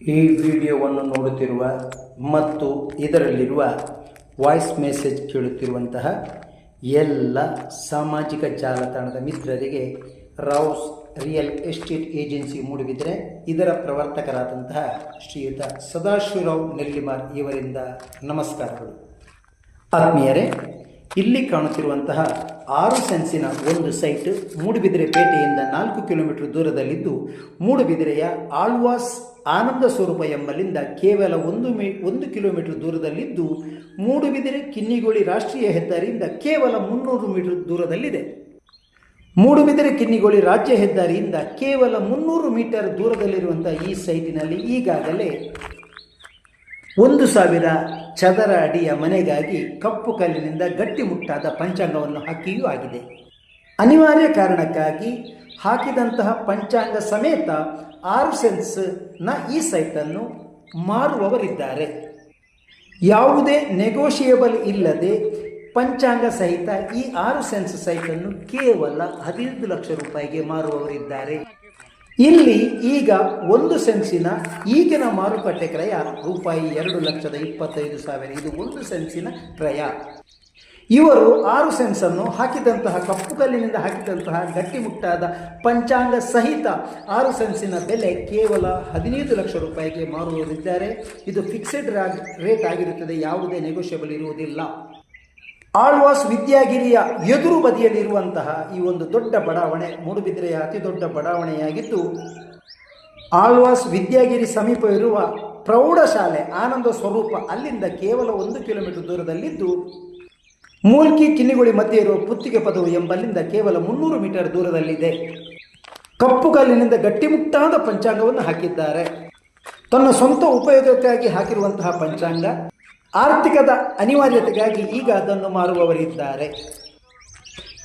ಈ ವಿಡಿಯೋವನ್ನು ನೋಡುತ್ತಿರುವ ಮತ್ತು ಇದರಲ್ಲಿರುವ ವಾಯ್ಸ್ ಮೆಸೇಜ್ ಕೇಳುತ್ತಿರುವಂತಹ ಎಲ್ಲ ಸಾಮಾಜಿಕ ಜಾಲತಾಣದ ಮಿತ್ರರಿಗೆ Rouse real estate agency Moodbidri ಇದರ ಪ್ರವರ್ತಕರಾದಂತಹ ಶ್ರೀಯುತ ಸದಾಶಿವರಾವ್ ನೆಲ್ಲಿಮಾರ್ ಇವರಿಂದ ನಮಸ್ಕಾರಗಳು. ಆತ್ಮೀಯರೇ ಇಲ್ಲಿ ಕಾಣುತ್ತಿರುವಂತಹ ಆರು ಸೆನ್ಸಿನ ಒಂದು ಸೈಟ್ ಮೂಡುಬಿದಿರೆ ಪೇಟೆಯಿಂದ ನಾಲ್ಕು ಕಿಲೋಮೀಟರ್ ದೂರದಲ್ಲಿದ್ದು, ಮೂಡುಬಿದಿರೆಯ ಆಳ್ವಾಸ್ ಆನಂದ ಸ್ವರೂಪ ಎಂಬಲ್ಲಿಂದ ಕೇವಲ ಒಂದು ಮೀ, ಒಂದು ಕಿಲೋಮೀಟರ್ ದೂರದಲ್ಲಿದ್ದು, ಮೂಡುಬಿದಿರೆ ಕಿನ್ನಿಗೋಳಿ ರಾಷ್ಟ್ರೀಯ ಹೆದ್ದಾರಿಯಿಂದ ಕೇವಲ ಮುನ್ನೂರು ಮೀಟರ್ ದೂರದಲ್ಲಿದೆ. ಮೂಡುಬಿದಿರೆ ಕಿನ್ನಿಗೋಳಿ ರಾಜ್ಯ ಹೆದ್ದಾರಿಯಿಂದ ಕೇವಲ ಮುನ್ನೂರು ಮೀಟರ್ ದೂರದಲ್ಲಿರುವಂಥ ಈ ಸೈಟಿನಲ್ಲಿ ಈಗಾಗಲೇ ಒಂದು ಸಾವಿರ ಚದರ ಅಡಿಯ ಮನೆಗಾಗಿ ಕಪ್ಪು ಕಲ್ಲಿನಿಂದ ಗಟ್ಟಿಮುಟ್ಟಾದ ಪಂಚಾಂಗವನ್ನು ಹಾಕಿಯೂ ಆಗಿದೆ. ಅನಿವಾರ್ಯ ಕಾರಣಕ್ಕಾಗಿ ಹಾಕಿದಂತಹ ಪಂಚಾಂಗ ಸಮೇತ ಆರು ಸೆನ್ಸ್ನ ಈ ಸೈಟನ್ನು ಮಾರುವವರಿದ್ದಾರೆ. ಯಾವುದೇ ನೆಗೋಷಿಯೇಬಲ್ ಇಲ್ಲದೆ ಪಂಚಾಂಗ ಸಹಿತ ಈ ಆರು ಸೆನ್ಸ್ ಸೈಟನ್ನು ಕೇವಲ ಹದಿನೈದು ಲಕ್ಷ ರೂಪಾಯಿಗೆ ಮಾರುವವರಿದ್ದಾರೆ. ಇಲ್ಲಿ ಈಗ ಒಂದು ಸೆನ್ಸಿನ ಈಗಿನ ಮಾರುಕಟ್ಟೆ ಕ್ರಯ ರೂಪಾಯಿ ಎರಡು ಲಕ್ಷದ ಇಪ್ಪತ್ತೈದು ಸಾವಿರ. ಇದು ಒಂದು ಸೆನ್ಸಿನ ಕ್ರಯ. ಇವರು ಆರು ಸೆನ್ಸನ್ನು ಹಾಕಿದಂತಹ, ಕಪ್ಪು ಕಲ್ಲಿನಿಂದ ಹಾಕಿದಂತಹ ಗಟ್ಟಿಮುಟ್ಟಾದ ಪಂಚಾಂಗ ಸಹಿತ ಆರು ಸೆನ್ಸಿನ ಬೆಲೆ ಕೇವಲ ಹದಿನೈದು ಲಕ್ಷ ರೂಪಾಯಿಗೆ ಮಾರುವುದಿದ್ದಾರೆ. ಇದು ಫಿಕ್ಸೆಡ್ ರೇಟ್ ಆಗಿರುತ್ತದೆ, ಯಾವುದೇ ನೆಗೋಷಿಯಬಲ್ ಇರುವುದಿಲ್ಲ. ಆಳ್ವಾಸ್ ವಿದ್ಯಾಗಿರಿಯ ಎದುರು ಬದಿಯಲ್ಲಿರುವಂತಹ ಈ ಒಂದು ದೊಡ್ಡ ಬಡಾವಣೆ ಮೂಡುಬಿದ್ರೆಯ ಅತಿ ದೊಡ್ಡ ಬಡಾವಣೆಯಾಗಿದ್ದು, ಆಳ್ವಾಸ್ ವಿದ್ಯಾಗಿರಿ ಸಮೀಪ ಇರುವ ಪ್ರೌಢಶಾಲೆ ಆನಂದ ಸ್ವರೂಪ ಅಲ್ಲಿಂದ ಕೇವಲ ಒಂದು ಕಿಲೋಮೀಟರ್ ದೂರದಲ್ಲಿದ್ದು, ಮೂಲ್ಕಿ ಕಿನ್ನಿಗುಳಿ ಮಧ್ಯೆ ಇರುವ ಪುತ್ತಿಗೆ ಪದವು ಎಂಬಲ್ಲಿಂದ ಕೇವಲ ಮುನ್ನೂರು ಮೀಟರ್ ದೂರದಲ್ಲಿದೆ. ಕಪ್ಪು ಕಲ್ಲಿನಿಂದ ಗಟ್ಟಿಮುಟ್ಟಾದ ಪಂಚಾಂಗವನ್ನು ಹಾಕಿದ್ದಾರೆ. ತನ್ನ ಸ್ವಂತ ಉಪಯೋಗಕ್ಕಾಗಿ ಹಾಕಿರುವಂತಹ ಪಂಚಾಂಗ ಆರ್ಥಿಕದ ಅನಿವಾರ್ಯತೆಗಾಗಿ ಈಗ ಅದನ್ನು ಮಾರುವವರಿದ್ದಾರೆ.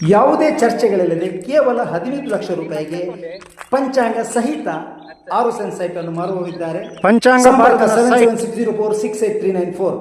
ಯಾವುದೇ ಚರ್ಚೆಗಳಿಲ್ಲದೆ ಕೇವಲ ಹದಿನೈದು ಲಕ್ಷ ರೂಪಾಯಿಗೆ ಪಂಚಾಂಗ ಸಹಿತ ಆರು ಸೆವೆನ್ ಸೈಟ್. ಅನ್ನು ಮಾರುವವರಿದ್ದಾರೆ ಪಂಚಾಂಗ six eight three nine four.